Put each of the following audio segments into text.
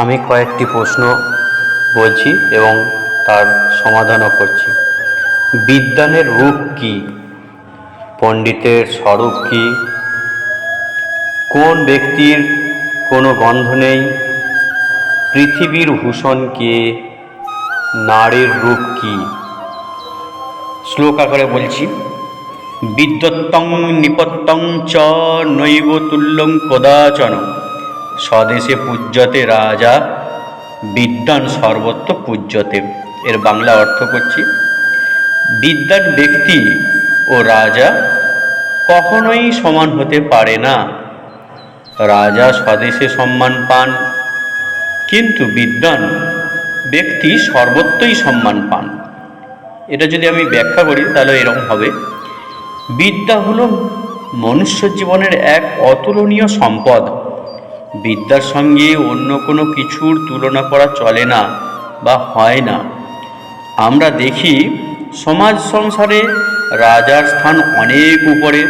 আমি কয়েকটি প্রশ্ন বলছি এবং তার সমাধানও করছি। বিদ্যানের রূপ কি? পণ্ডিতের স্বরূপ কি? কোন ব্যক্তির কোনো গন্ধ নেই? পৃথিবীর ভূষণ কে? নারীর রূপ কি? শ্লোক আকারে বলছি বিদ্যত্তং নিপত্তং চ নৈব তুল্যং কদাচন স্বদেশে পূজ্যতে রাজা বিদ্যান সর্বত্র পূজ্যতে। এর বাংলা অর্থ করছি বিদ্যান ব্যক্তি ও রাজা কখনোই সমান হতে পারে না। রাজা স্বদেশে সম্মান পান, কিন্তু বিদ্যান ব্যক্তি সর্বত্রই সম্মান পান। এটা যদি আমি ব্যাখ্যা করি, তাহলে এরকম হবে। বিদ্যা হলো মনুষ্য জীবনের এক অতুলনীয় সম্পদ। বিদ্যার সঙ্গে অন্য কোনো কিছুর তুলনা করা চলে না বা হয় না। আমরা দেখি সমাজ সংসারে রাজার স্থান অনেক উপরে,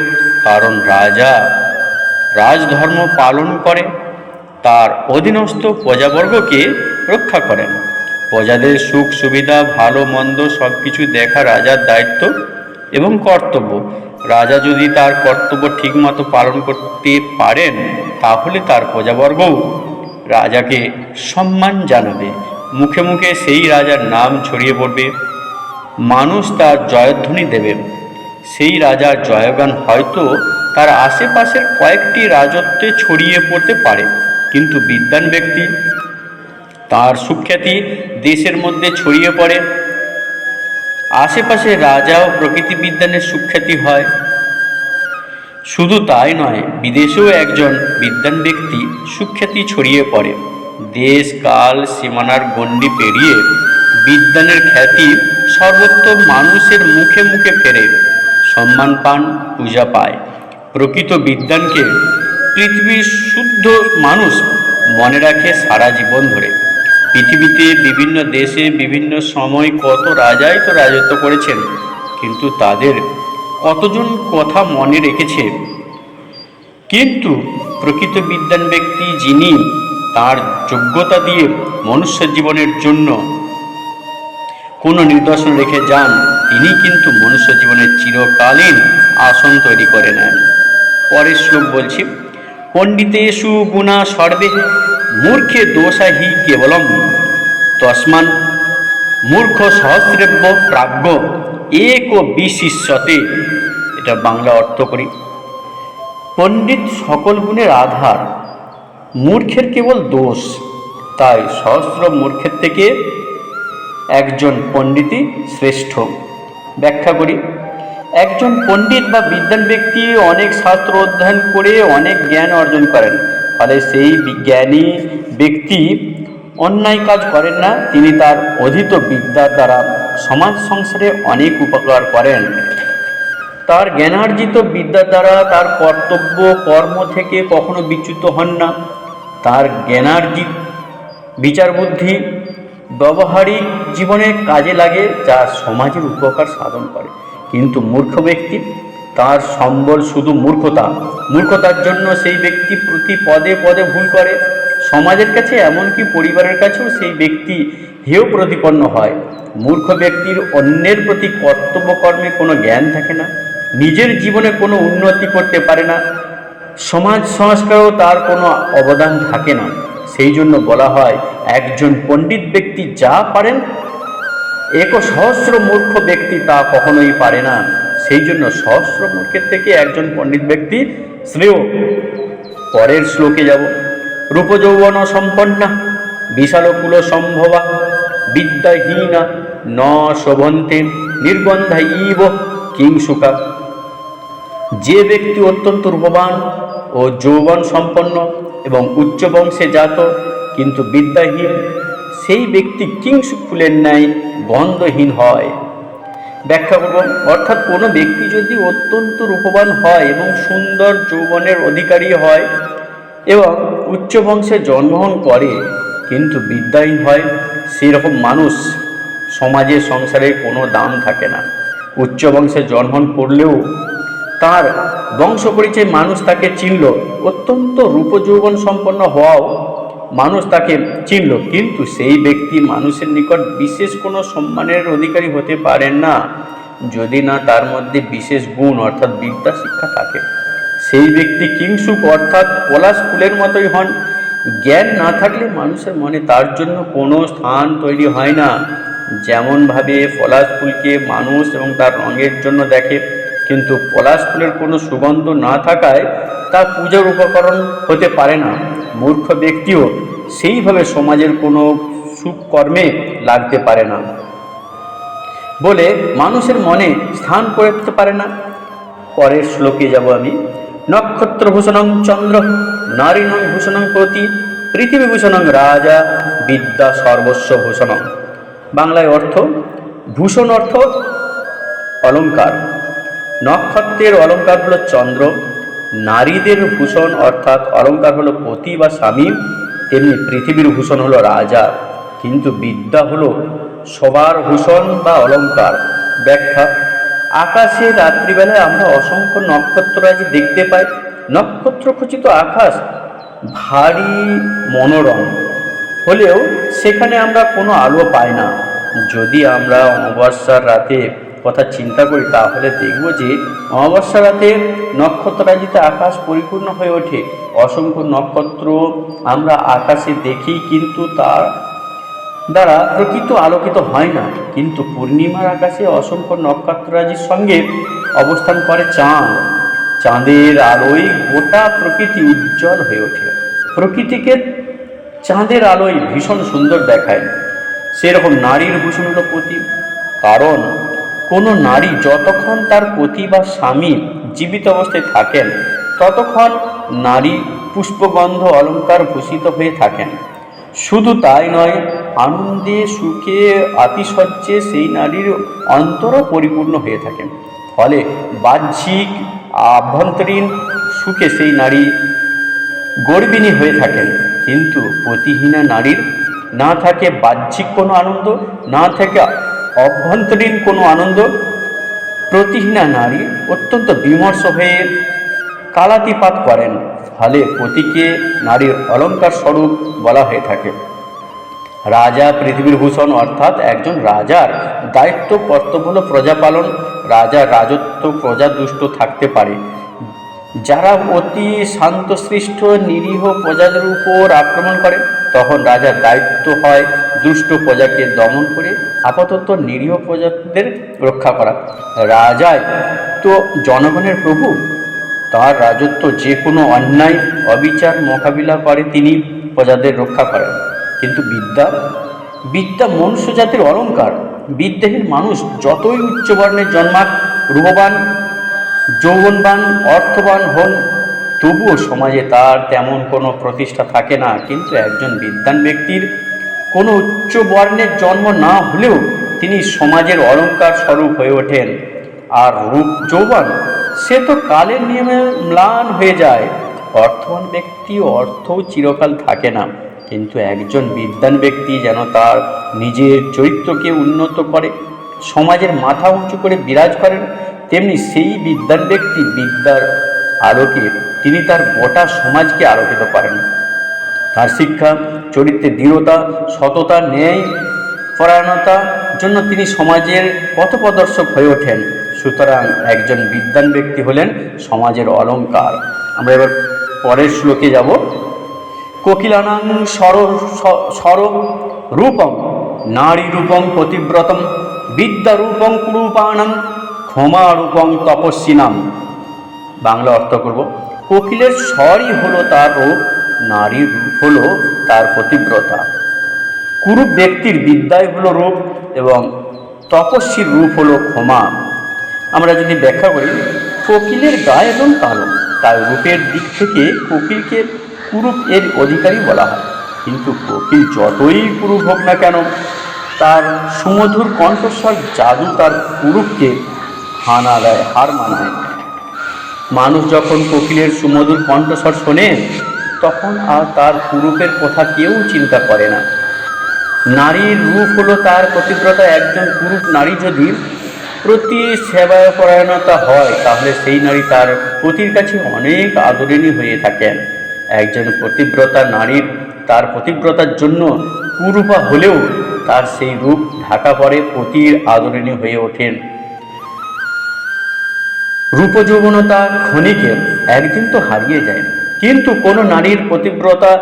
কারণ রাজা রাজধর্ম পালন করে, তার অধীনস্থ প্রজাবর্গকে রক্ষা করেন। প্রজাদের সুখ সুবিধা ভালো মন্দ সব কিছু দেখা রাজার দায়িত্ব এবং কর্তব্য। রাজা যদি তার কর্তব্য ঠিকমতো পালন করতে পারেন, তাহলে তার প্রজাবর্গও রাজাকে সম্মান জানাবে। মুখে মুখে সেই রাজার নাম ছড়িয়ে পড়বে। মানুষ তার জয়ধ্বনি দেবে। সেই রাজার জয়গান হয়তো তার আশেপাশের কয়েকটি রাজত্বে ছড়িয়ে পড়তে পারে, কিন্তু বিদ্যান ব্যক্তি তার সুখ্যাতি দেশের মধ্যে ছড়িয়ে পড়ে। আশেপাশে রাজা ও প্রকৃতি বিজ্ঞানের সুখ্যাতি হয়। শুধু তাই নয়, বিদেশেও একজন বিদ্যান ব্যক্তি সুখ্যাতি ছড়িয়ে পড়ে। দেশ, কাল, সীমানার গণ্ডি পেরিয়ে বিদ্যানের খ্যাতি সর্বত্র মানুষের মুখে মুখে ফেরে। সম্মান পান, পূজা পায়। প্রকৃত বিদ্যানকে পৃথিবীর শুদ্ধ মানুষ মনে রাখে সারা জীবন ধরে। পৃথিবীতে বিভিন্ন দেশে বিভিন্ন সময় কত রাজাই তো রাজত্ব করেছেন, কিন্তু তাদের কতজন কথা মনে রেখেছে? কিন্তু প্রকৃত বিদ্যান ব্যক্তি যিনি তার যোগ্যতা দিয়ে মনুষ্য জীবনের জন্য কোনো নিদর্শন রেখে যান, তিনি কিন্তু মনুষ্য জীবনের চিরকালীন আসন তৈরি করে নেন। পরের শ্লোক বলছি, পণ্ডিতেষু গুণা সর্বে মূর্খে দোষা হি কেবলম তস্মান মূর্খ সহস্রেব্য প্রাজ্ঞ এক বিশিষ্যতে। এটা বাংলা অর্থ করি। পণ্ডিত সকল গুণের আধার, মূর্খের কেবল দোষ। তাই সহস্র মূর্খের থেকে একজন পণ্ডিতই শ্রেষ্ঠ। ব্যাখ্যা করি। একজন পণ্ডিত বা বিদ্যান ব্যক্তি অনেক শাস্ত্র অধ্যয়ন করে অনেক জ্ঞান অর্জন করেন। ফলে সেই বিজ্ঞানী ব্যক্তি অন্যায় কাজ করেন না, তিনি তার অধীত বিদ্যার দ্বারা সমাজ সংসারে অনেক উপকার করেন। তার জ্ঞানার্জিত বিদ্যার দ্বারা তার কর্তব্য, কর্ম থেকে কখনো বিচ্যুত হন না। তার জ্ঞানার্জিত বিচার বুদ্ধি ব্যবহারিক জীবনে কাজে লাগে, যা সমাজের উপকার সাধন করে। কিন্তু মূর্খ ব্যক্তি তার সম্বল শুধু মূর্খতা। মূর্খতার জন্য সেই ব্যক্তি প্রতি পদে পদে ভুল করে। সমাজের কাছে এমনকি পরিবারের কাছেও সেই ব্যক্তি হেয় প্রতিপন্ন হয়। মূর্খ ব্যক্তির অন্যের প্রতি কর্তব্য কর্মে কোনো জ্ঞান থাকে না। নিজের জীবনে কোনো উন্নতি করতে পারে না। সমাজ সংস্কারেও তার কোনো অবদান থাকে না। সেই জন্য বলা হয়, একজন পণ্ডিত ব্যক্তি যা পারেন, এক সহস্র মূর্খ ব্যক্তি তা কখনোই পারে না। সেই জন্য সহস্র মূর্খের থেকে একজন পণ্ডিত ব্যক্তি শ্রেয়। পরের শ্লোকে যাব। রূপযৌবন সম্পন্না, বিশালকুল সম্ভবা, বিদ্যাহীনা ন শোভন্তে নির্গন্ধা ইব কিং কিংসুকা যে ব্যক্তি অত্যন্ত রূপবান ও যৌবন সম্পন্ন এবং উচ্চ বংশে জাত, কিন্তু বিদ্যাহীন, সেই ব্যক্তি কিংস ফুলের ন্যায় গন্ধহীন হয়। ব্যাখ্যা করব। অর্থাৎ কোনো ব্যক্তি যদি অত্যন্ত রূপবান হয় এবং সুন্দর যৌবনের অধিকারী হয় এবং উচ্চ বংশে জন্মগ্রহণ করে, কিন্তু বিদ্যাহীন হয়, সেরকম মানুষ সমাজে, সংসারে কোনো দাম থাকে না। উচ্চ বংশে জন্মগ্রহণ করলেও তার বংশ পরিচয় মানুষ তাকে চিনল। অত্যন্ত রূপযৌবন সম্পন্ন হওয়াও মানুষ তাকে চিনল, কিন্তু সেই ব্যক্তি মানুষের নিকট বিশেষ কোনো সম্মানের অধিকারী হতে পারেন না। যদি না, তার মধ্যে বিশেষ গুণ, অর্থাৎ বিদ্যা শিক্ষা থাকে। সেই ব্যক্তি কিংসুক, অর্থাৎ পলাশ ফুলের মতোই হন। জ্ঞান না থাকলে মানুষের মনে তার জন্য কোনো স্থান তৈরি হয় না। যেমনভাবে পলাশ ফুলকে মানুষ এবং তার রঙের জন্য দেখে, কিন্তু পলাশ ফুলের কোনো সুগন্ধ না থাকায় তা পূজার উপকরণ হতে পারে না। মূর্খ ব্যক্তিও সেইভাবে সমাজের কোনো সুকর্মে লাগতে পারে না। বলে মানুষের মনে স্থান করে করতে পারে না। পরের শ্লোকে যাব আমি। নক্ষত্র ভূষণং চন্দ্র, নারীণং ভূষণং প্রতি, পৃথিবী ভূষণং রাজা, বিদ্যা সর্বস্ব ভূষণং। বাংলায় অর্থ, ভূষণ অর্থ অলঙ্কার নক্ষত্রের অলংকার হলো চন্দ্র নারীদের ভূষণ অর্থাৎ অলংকার হলো পতি বা স্বামী, তেমনি পৃথিবীর ভূষণ হলো রাজা। কিন্তু বিদ্যা হলো সবার ভূষণ বা অলংকার ব্যাখ্যা, আকাশে রাত্রিবেলায় আমরা অসংখ্য নক্ষত্ররাজি দেখতে পাই। নক্ষত্র খচিত আকাশ ভারী মনোরম। হলেও সেখানে আমরা কোনো আলো পাই না। যদি আমরা অমাবস্যার রাতে কথা চিন্তা করি, তাহলে দেখব যে অমাবস্যা রাতে নক্ষত্ররাজিতে আকাশ পরিপূর্ণ হয়ে ওঠে। অসংখ্য নক্ষত্র আমরা আকাশে দেখি, কিন্তু তার দ্বারা প্রকৃত আলোকিত হয় না। কিন্তু পূর্ণিমার আকাশে অসংখ্য নক্ষত্ররাজির সঙ্গে অবস্থান করে চাঁদ। চাঁদের আলোয় গোটা প্রকৃতি উজ্জ্বল হয়ে ওঠে। প্রকৃতিকে চাঁদের আলোয় ভীষণ সুন্দর দেখায়। সেরকম নারীর ভূষণ পতি কারণ কোনো নারী যতক্ষণ তার পতি বা স্বামী জীবিত অবস্থায় থাকেন, ততক্ষণ নারী পুষ্পগন্ধ অলঙ্কার ভূষিত হয়ে থাকেন। শুধু তাই নয়, আনন্দে, সুখে, আতিশয্যে সেই নারীর অন্তরও পরিপূর্ণ হয়ে থাকেন। ফলে বাহ্যিক, আভ্যন্তরীণ সুখে সেই নারী গর্বিণী হয়ে থাকেন। কিন্তু প্রতিহীনা নারীর না থাকে বাহ্যিক কোনো আনন্দ, না থাকে অভ্যন্তরীণ কোনো আনন্দ, প্রতিহীনা নারী অত্যন্ত বিমর্ষ হয়ে কালাতিপাত করেন। ফলে পতিকে নারীর অলঙ্কার স্বরূপ বলা হয়ে থাকে। রাজা পৃথিবীর ভূষণ অর্থাৎ একজন রাজার দায়িত্ব, কর্তব্য হল প্রজা পালন। রাজার রাজত্ব, প্রজা দুষ্ট থাকতে পারে। যারা অতি শান্তসৃষ্ট নিরীহ প্রজাদের উপর আক্রমণ করে তখন রাজার দায়িত্ব হয় দুষ্ট প্রজাকে দমন করে, আপাতত নিরীহ প্রজাদের রক্ষা করা। রাজায় তো জনগণের প্রভু, তার রাজত্ব যে কোনো অন্যায়, অবিচার মোকাবিলা করে তিনি প্রজাদের রক্ষা করেন। কিন্তু বিদ্যা বিদ্যা মনুষ্য জাতির অলঙ্কার। বিদ্যাহীন মানুষ যতই উচ্চবর্ণের জন্মাক, রূপবান, যৌবনবান, অর্থবান হন তবুও সমাজে তার তেমন কোনো প্রতিষ্ঠা থাকে না, কিন্তু একজন বিদ্যান ব্যক্তির কোনো উচ্চ বর্ণের জন্ম না হলেও তিনি সমাজের অলঙ্কার স্বরূপ হয়ে ওঠেন। আর রূপ যৌবন, সে তো কালের নিয়মে ম্লান হয়ে যায়। অর্থবান ব্যক্তি অর্থ চিরকাল থাকে না, কিন্তু একজন বিদ্যান ব্যক্তি যেন তার নিজের চরিত্রকে উন্নত করে, সমাজের মাথা উঁচু করে বিরাজ করেন, তেমনি সেই বিদ্যান ব্যক্তি বিদ্যার আলোকে তিনি তার গোটা সমাজকে আলোকিত করেন। তার শিক্ষা চরিত্রের দৃঢ়তা, সততা, ন্যায় পরায়ণতার জন্য তিনি সমাজের পথপ্রদর্শক হয়ে ওঠেন। সুতরাং একজন বিদ্যান ব্যক্তি হলেন সমাজের অলঙ্কার। আমরা এবার পরের শ্লোকে যাব। কোকিলানাং সর সর রূপম, নারী রূপং পতিব্রতম বিদ্যারূপং কুরূপানাং ক্ষমারূপং তপস্বিনাম। বাংলা অর্থ করব। কোকিলের স্বরই হলো তার রূপ নারীর রূপ হলো তার পতিব্রতা। কুরূপ ব্যক্তির বিদ্যায় হলো রূপ এবং তপস্বীর রূপ হলো ক্ষমা। আমরা যদি ব্যাখ্যা করি, কোকিলের গায়ে এবং কালো তার রূপের দিক থেকে কোকিলকে কুরূপ এর অধিকারী বলা হয়। কিন্তু কোকিল যতই কুরূপ হোক না কেন, তার সুমধুর কণ্ঠস্বর জাদু তার কুরূপকে হানা দেয় হার মানায়। মানুষ যখন কোকিলের সুমধুর কণ্ঠস্বর শোনে, তখন আর তার কুরূপের কথা কেউ চিন্তা করে না। নারীর রূপ হলো তার পতিব্রতা, একজন পুরুষ নারী যদি প্রতি সেবায় পরায়ণতা হয়, তাহলে সেই নারী তার পতির কাছে অনেক আদরিণী হয়ে থাকেন। একজন পতিব্রতা নারীর তার পতিব্রতার জন্য কুরূপা হলেও তার সেই রূপ ঢাকা পরে পতির আদরণী হয়ে ওঠেন। রূপযৌবনতা ক্ষণিকে একদিন তো হারিয়ে যায়। কিন্তু কোনো নারীর পতিব্রতা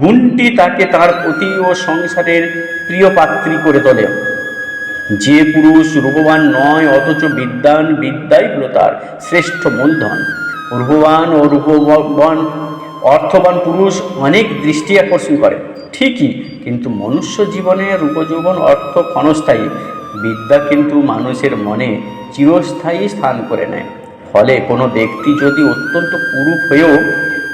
গুণটি তাকে তার পতি ও সংসারের প্রিয় পাত্রী করে তোলে। যে পুরুষ রূপবান নয়, অথচ বিদ্যান বিদ্যাই হল তার শ্রেষ্ঠ মূলধন। রূপবান ও রূপবান অর্থবান পুরুষ অনেক দৃষ্টি আকর্ষণ করে, ঠিকই, কিন্তু মনুষ্য জীবনে রূপযৌবন অর্থ ক্ষণস্থায়ী। বিদ্যা কিন্তু মানুষের মনে চিরস্থায়ী স্থান করে নেয়। ফলে কোনো ব্যক্তি যদি অত্যন্ত কুরূপ হয়েও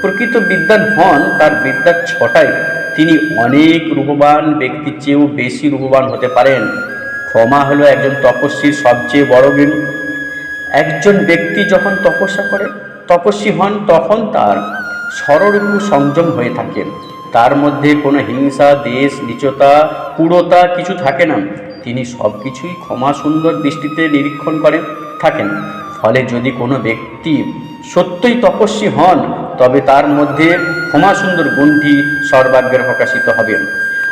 প্রকৃত বিদ্যান হন, তার বিদ্যার ছটায়। তিনি অনেক রূপবান ব্যক্তির চেয়েও বেশি রূপবান হতে পারেন। ক্ষমা হলো একজন তপস্বীর সবচেয়ে বড় গুণ। একজন ব্যক্তি যখন তপস্যা করে, তপস্বী হন, তখন তার সররূপ সংযম হয়ে থাকে। তার মধ্যে কোনো হিংসা, দেশ, নিচতা পুরতা কিছু থাকে না। তিনি সব কিছুই ক্ষমা সুন্দর দৃষ্টিতে নিরীক্ষণ করে থাকেন। ফলে যদি কোনো ব্যক্তি সত্যই তপস্বী হন, তবে তার মধ্যে ক্ষমা সুন্দর গুণটি সর্বাগ্রে প্রকাশিত হবে।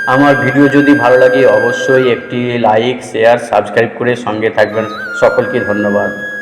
আমার ভিডিও যদি ভালো লাগে, অবশ্যই একটি লাইক, শেয়ার, সাবস্ক্রাইব করে সঙ্গে থাকবেন। সকলকে ধন্যবাদ।